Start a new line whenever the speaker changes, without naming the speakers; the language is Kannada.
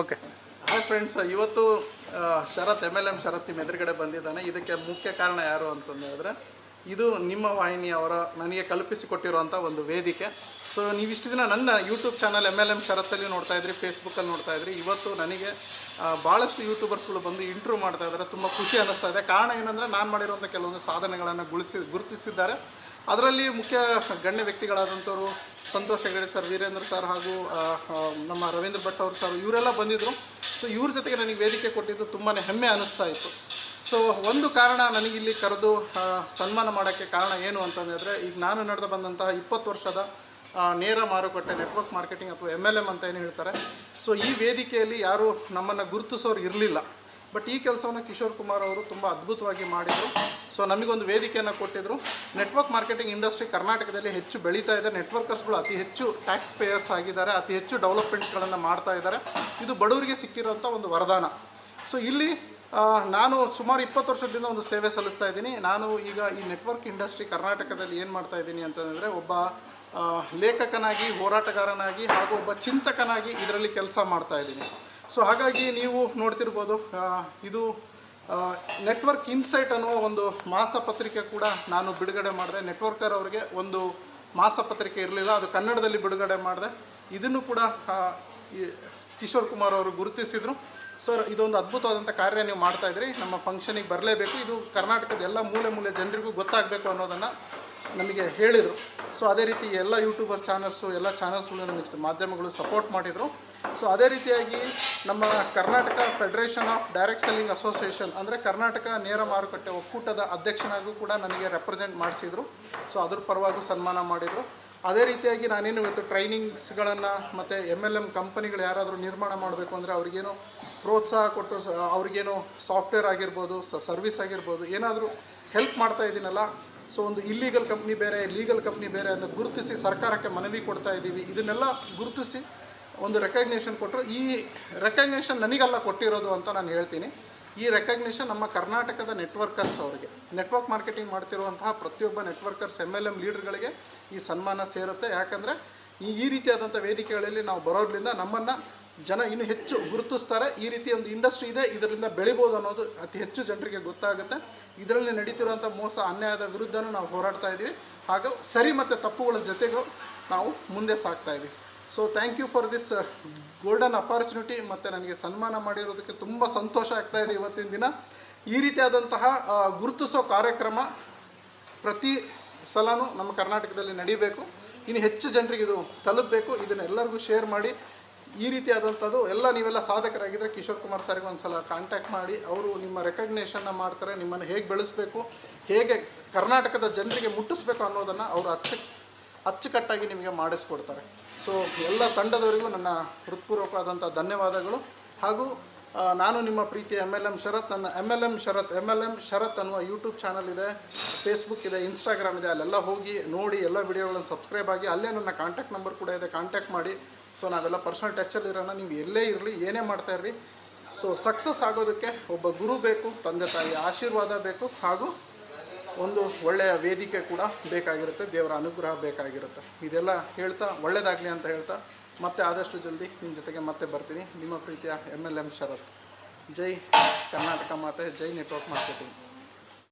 ಓಕೆ
ಹಾಯ್ ಫ್ರೆಂಡ್ಸ್ ಇವತ್ತು Sharath M L M Sharath ನಿಮ್ಮ ಎದುರುಗಡೆ ಬಂದಿದ್ದಾನೆ. ಇದಕ್ಕೆ ಮುಖ್ಯ ಕಾರಣ ಯಾರು ಅಂತಂದ್ರೆ ಇದು ನಿಮ್ಮ ವಾಹಿನಿಯವರ ನನಗೆ ಕಲ್ಪಿಸಿಕೊಟ್ಟಿರುವಂಥ ಒಂದು ವೇದಿಕೆ. ಸೊ ನೀವಿಷ್ಟು ದಿನ ನನ್ನ YouTube channel M L M ಶರತ್ತಲ್ಲಿ ನೋಡ್ತಾ ಇದ್ರಿ ಫೇಸ್ಬುಕ್ಕಲ್ಲಿ ನೋಡ್ತಾ ಇದ್ರಿ. ಇವತ್ತು ನನಗೆ ಭಾಳಷ್ಟು ಯೂಟ್ಯೂಬರ್ಸ್ಗಳು ಬಂದು ಇಂಟ್ರೂ ಮಾಡ್ತಾ ಇದ್ದಾರೆ. ತುಂಬ ಖುಷಿ ಅನ್ನಿಸ್ತಾ ಇದೆ. ಕಾರಣ ಏನಂದರೆ, ನಾನು ಮಾಡಿರುವಂಥ ಕೆಲವೊಂದು ಸಾಧನೆಗಳನ್ನು ಗುಳಿಸಿ, ಗುರುತಿಸಿದ್ದಾರೆ. ಅದರಲ್ಲಿ ಮುಖ್ಯ ಗಣ್ಯ ವ್ಯಕ್ತಿಗಳಾದಂಥವ್ರು ಸಂತೋಷ್ ಹೆಗಡೆ ಸರ್, ವೀರೇಂದ್ರ ಸರ್ ಹಾಗೂ ನಮ್ಮ ರವೀಂದ್ರ ಭಟ್ ಅವರು ಸರ್, ಇವರೆಲ್ಲ ಬಂದಿದ್ದರು ಸೊ ಇವ್ರ ಜೊತೆಗೆ ನನಗೆ ವೇದಿಕೆ ಕೊಟ್ಟಿದ್ದು ತುಂಬಾ ಹೆಮ್ಮೆ ಅನ್ನಿಸ್ತಾ ಇತ್ತು. ಸೊ ಒಂದು ಕಾರಣ ನನಗಿಲ್ಲಿ ಕರೆದು ಸನ್ಮಾನ ಮಾಡೋಕ್ಕೆ ಕಾರಣ ಏನು ಅಂತಂದರೆ ಈಗ ನಾನು ನಡೆದು ಬಂದಂತಹ ಇಪ್ಪತ್ತು ವರ್ಷದ ನೇರ ಮಾರುಕಟ್ಟೆ ನೆಟ್ವರ್ಕ್ ಮಾರ್ಕೆಟಿಂಗ್ ಅಥವಾ ಎಂ ಎಲ್ ಎಂ ಅಂತ ಏನು ಹೇಳ್ತಾರೆ. ಸೊ ಈ ವೇದಿಕೆಯಲ್ಲಿ ಯಾರು ನಮ್ಮನ್ನು ಗುರುತಿಸೋರು ಇರಲಿಲ್ಲ. ಬಟ್ ಈ ಕೆಲಸವನ್ನು ಕಿಶೋರ್ ಕುಮಾರ್ ಅವರು ತುಂಬ ಅದ್ಭುತವಾಗಿ ಮಾಡಿದರು. ಸೊ ನಮಗೊಂದು ವೇದಿಕೆಯನ್ನು ಕೊಟ್ಟಿದ್ದರು ನೆಟ್ವರ್ಕ್ ಮಾರ್ಕೆಟಿಂಗ್ ಇಂಡಸ್ಟ್ರಿ ಕರ್ನಾಟಕದಲ್ಲಿ ಹೆಚ್ಚು ಬೆಳೀತಾ ಇದೆ. ನೆಟ್ವರ್ಕರ್ಸ್ಗಳು ಅತಿ ಹೆಚ್ಚು ಟ್ಯಾಕ್ಸ್ ಪೇಯರ್ಸ್ ಆಗಿದ್ದಾರೆ. ಅತಿ ಹೆಚ್ಚು ಡೆವಲಪ್ಮೆಂಟ್ಸ್ಗಳನ್ನು ಮಾಡ್ತಾ ಇದ್ದಾರೆ. ಇದು ಬಡವರಿಗೆ ಸಿಕ್ಕಿರೋಂಥ ಒಂದು ವರದಾನ. ಸೊ ಇಲ್ಲಿ ನಾನು ಸುಮಾರು ಇಪ್ಪತ್ತು ವರ್ಷದಿಂದ ಒಂದು ಸೇವೆ ಸಲ್ಲಿಸ್ತಾ ಇದ್ದೀನಿ. ನಾನು ಈಗ ಈ ನೆಟ್ವರ್ಕ್ ಇಂಡಸ್ಟ್ರಿ ಕರ್ನಾಟಕದಲ್ಲಿ ಏನು ಮಾಡ್ತಾ ಇದ್ದೀನಿ ಅಂತಂದರೆ ಒಬ್ಬ ಲೇಖಕನಾಗಿ, ಹೋರಾಟಗಾರನಾಗಿ ಹಾಗೂ ಒಬ್ಬ ಚಿಂತಕನಾಗಿ ಇದರಲ್ಲಿ ಕೆಲಸ ಮಾಡ್ತಾ ಇದ್ದೀನಿ. ಸೊ ಹಾಗಾಗಿ ನೀವು ನೋಡ್ತಿರ್ಬೋದು ಇದು ನೆಟ್ವರ್ಕ್ ಇನ್ಸೈಟ್ ಅನ್ನುವ ಒಂದು ಮಾಸಪತ್ರಿಕೆ ಕೂಡ ನಾನು ಬಿಡುಗಡೆ ಮಾಡಿದೆ. ನೆಟ್ವರ್ಕರ್ ಅವರಿಗೆ ಒಂದು ಮಾಸಪತ್ರಿಕೆ ಇರಲಿಲ್ಲ, ಅದು ಕನ್ನಡದಲ್ಲಿ ಬಿಡುಗಡೆ ಮಾಡಿದೆ. ಇದನ್ನು ಕೂಡ ಕಿಶೋರ್ ಕುಮಾರ್ ಅವರು ಗುರುತಿಸಿದರು. ಸರ್ ಇದೊಂದು ಅದ್ಭುತವಾದಂಥ ಕಾರ್ಯ ನೀವು ಮಾಡ್ತಾ ಇದ್ರಿ. ನಮ್ಮ ಫಂಕ್ಷನಿಗೆ ಬರಲೇಬೇಕು. ಇದು ಕರ್ನಾಟಕದ ಎಲ್ಲ ಮೂಲೆ ಮೂಲೆ ಜನರಿಗೂ ಗೊತ್ತಾಗಬೇಕು ಅನ್ನೋದನ್ನು ನಮಗೆ ಹೇಳಿದರು. ಸೊ ಅದೇ ರೀತಿ ಎಲ್ಲ ಯೂಟ್ಯೂಬರ್ ಚಾನಲ್ಸು ಎಲ್ಲ ಚಾನಲ್ಸ್ಗಳು ನಮಗೆ ಮಾಧ್ಯಮಗಳು ಸಪೋರ್ಟ್ ಮಾಡಿದರು. ಸೊ ಅದೇ ರೀತಿಯಾಗಿ ನಮ್ಮ Karnataka federation of direct selling association ಅಂದರೆ ಕರ್ನಾಟಕ ನೇರ ಮಾರುಕಟ್ಟೆ ಒಕ್ಕೂಟದ ಅಧ್ಯಕ್ಷನಾಗೂ ಕೂಡ ನನಗೆ ರೆಪ್ರೆಸೆಂಟ್ ಮಾಡಿಸಿದರು. ಸೊ ಅದ್ರ ಪರವಾಗೂ ಸನ್ಮಾನ ಮಾಡಿದರು. ಅದೇ ರೀತಿಯಾಗಿ ನಾನೇನು ಇವತ್ತು ಟ್ರೈನಿಂಗ್ಸ್ಗಳನ್ನು ಮತ್ತು ಎಂ ಎಲ್ ಎಂ ಕಂಪನಿಗಳು ಯಾರಾದರೂ ನಿರ್ಮಾಣ ಮಾಡಬೇಕು ಅಂದರೆ ಅವ್ರಿಗೇನು ಪ್ರೋತ್ಸಾಹ ಕೊಟ್ಟು, ಸ- ಅವ್ರಿಗೇನೋ ಸಾಫ್ಟ್ವೇರ್ ಆಗಿರ್ಬೋದು ಸರ್ವಿಸ್ ಆಗಿರ್ಬೋದು, ಏನಾದರೂ ಹೆಲ್ಪ್ ಮಾಡ್ತಾ ಇದ್ದೀನಲ್ಲ ಸೊ ಒಂದು ಇಲ್ಲೀಗಲ್ ಕಂಪ್ನಿ ಬೇರೆ ಲೀಗಲ್ ಕಂಪ್ನಿ ಬೇರೆ ಅಂತ ಗುರುತಿಸಿ ಸರ್ಕಾರಕ್ಕೆ ಮನವಿ ಕೊಡ್ತಾ ಇದ್ದೀವಿ. ಇದನ್ನೆಲ್ಲ ಗುರುತಿಸಿ ಒಂದು ರೆಕಗ್ನೇಷನ್ ಕೊಟ್ಟರು ಈ ರೆಕಗ್ನೇಷನ್ ನನಗೆಲ್ಲ ಕೊಟ್ಟಿರೋದು ಅಂತ ನಾನು ಹೇಳ್ತೀನಿ. ಈ ರೆಕಗ್ನೇಷನ್ ನಮ್ಮ ಕರ್ನಾಟಕದ ನೆಟ್ವರ್ಕರ್ಸ್ ಅವರಿಗೆ. ನೆಟ್ವರ್ಕ್ ಮಾರ್ಕೆಟಿಂಗ್ ಮಾಡ್ತಿರುವಂತಹ ಪ್ರತಿಯೊಬ್ಬ ನೆಟ್ವರ್ಕರ್ಸ್ ಎಂ ಎಲ್ ಎಂ ಲೀಡರ್ಗಳಿಗೆ ಈ ಸನ್ಮಾನ ಸೇರುತ್ತೆ. ಯಾಕಂದರೆ ಈ ಈ ರೀತಿಯಾದಂಥ ವೇದಿಕೆಗಳಲ್ಲಿ ನಾವು ಬರೋದ್ರಿಂದ ನಮ್ಮನ್ನು ಜನ ಇನ್ನೂ ಹೆಚ್ಚು ಗುರುತಿಸ್ತಾರೆ. ಈ ರೀತಿ ಒಂದು ಇಂಡಸ್ಟ್ರಿ ಇದೆ, ಇದರಿಂದ ಬೆಳಿಬೋದು ಅನ್ನೋದು ಅತಿ ಹೆಚ್ಚು ಜನರಿಗೆ ಗೊತ್ತಾಗುತ್ತೆ. ಇದರಲ್ಲಿ ನಡೀತಿರುವಂಥ ಮೋಸ, ಅನ್ಯಾಯದ ವಿರುದ್ಧನೂ ನಾವು ಹೋರಾಡ್ತಾ ಇದ್ದೀವಿ ಹಾಗೂ ಸರಿ ಮತ್ತು ತಪ್ಪುಗಳ ಜೊತೆಗೂ ನಾವು ಮುಂದೆ ಸಾಗ್ತಾ ಇದ್ದೀವಿ so thank you for this golden opportunity ಮತ್ತು ನನಗೆ ಸನ್ಮಾನ ಮಾಡಿರೋದಕ್ಕೆ ತುಂಬ ಸಂತೋಷ ಆಗ್ತಾ ಇದೆ ಇವತ್ತಿನ ದಿನ. ಈ ರೀತಿಯಾದಂತಹ ಗುರುತಿಸೋ ಕಾರ್ಯಕ್ರಮ ಪ್ರತಿ ಸಲನೂ ನಮ್ಮ ಕರ್ನಾಟಕದಲ್ಲಿ ನಡೀಬೇಕು. ಇನ್ನು ಹೆಚ್ಚು ಜನರಿಗೆ ಇದು ತಲುಪಬೇಕು. ಇದನ್ನು ಎಲ್ಲರಿಗೂ ಶೇರ್ ಮಾಡಿ. ಈ ರೀತಿಯಾದಂಥದ್ದು ಎಲ್ಲ ನೀವೆಲ್ಲ ಸಾಧಕರಾಗಿದ್ದರೆ ಕಿಶೋರ್ ಕುಮಾರ್ ಸರ್ಗೆ ಒಂದು ಸಲ ಕಾಂಟ್ಯಾಕ್ಟ್ ಮಾಡಿ. ಅವರು ನಿಮ್ಮ ರೆಕಗ್ನೇಷನ್ನ ಮಾಡ್ತಾರೆ. ನಿಮ್ಮನ್ನು ಹೇಗೆ ಬೆಳೆಸಬೇಕು, ಹೇಗೆ ಕರ್ನಾಟಕದ ಜನರಿಗೆ ಮುಟ್ಟಿಸ್ಬೇಕು ಅನ್ನೋದನ್ನು ಅವರು ಅಚ್ಚು ಅಚ್ಚುಕಟ್ಟಾಗಿ ನಿಮಗೆ ಮಾಡಿಸ್ಕೊಡ್ತಾರೆ. ಸೊ ಎಲ್ಲ ತಂಡದವರಿಗೂ ನನ್ನ ಹೃತ್ಪೂರ್ವಕವಾದಂಥ ಧನ್ಯವಾದಗಳು. ಹಾಗೂ ನಾನು ನಿಮ್ಮ ಪ್ರೀತಿಯ ಎಂ ಎಲ್ ಎಂ ಶರತ್, ನನ್ನ M L M Sharath M L M Sharath ಅನ್ನುವ ಯೂಟ್ಯೂಬ್ ಚಾನಲ್ ಇದೆ ಫೇಸ್ಬುಕ್ ಇದೆ ಇನ್ಸ್ಟಾಗ್ರಾಮ್ ಇದೆ, ಅಲ್ಲೆಲ್ಲ ಹೋಗಿ ನೋಡಿ ಎಲ್ಲ ವಿಡಿಯೋಗಳನ್ನು ಸಬ್ಸ್ಕ್ರೈಬ್ ಆಗಿ ಅಲ್ಲೇ ನನ್ನ ಕಾಂಟ್ಯಾಕ್ಟ್ ನಂಬರ್ ಕೂಡ ಇದೆ ಕಾಂಟ್ಯಾಕ್ಟ್ ಮಾಡಿ. ಸೊ ನಾವೆಲ್ಲ ಪರ್ಸನಲ್ ಟಚಲ್ಲಿ ಇರೋಣ. ನೀವು ಎಲ್ಲೇ ಇರಲಿ, ಏನೇ ಮಾಡ್ತಾ ಇರಲಿ ಸೊ ಸಕ್ಸಸ್ ಆಗೋದಕ್ಕೆ ಒಬ್ಬ ಗುರು ಬೇಕು, ತಂದೆ ತಾಯಿ ಆಶೀರ್ವಾದ ಬೇಕು. ಹಾಗೂ ಒಂದು ಒಳ್ಳೆಯ ವೇದಿಕೆ ಕೂಡ ಬೇಕಾಗಿರುತ್ತೆ, ದೇವರ ಅನುಗ್ರಹ ಬೇಕಾಗಿರುತ್ತೆ. ಇದೆಲ್ಲ ಹೇಳ್ತಾ ಒಳ್ಳೆಯದಾಗಲಿ ಅಂತ ಹೇಳ್ತಾ ಮತ್ತೆ ಆದಷ್ಟು ಜಲ್ದಿ ನಿಮ್ಮ ಜೊತೆಗೆ ಮತ್ತೆ ಬರ್ತೀನಿ. ನಿಮ್ಮ ಪ್ರೀತಿಯ M L M Sharath Jai Karnataka ಮಾತೆ, ಜೈ ನೆಟ್ವರ್ಕ್ ಮಾರ್ಕೆಟಿಂಗ್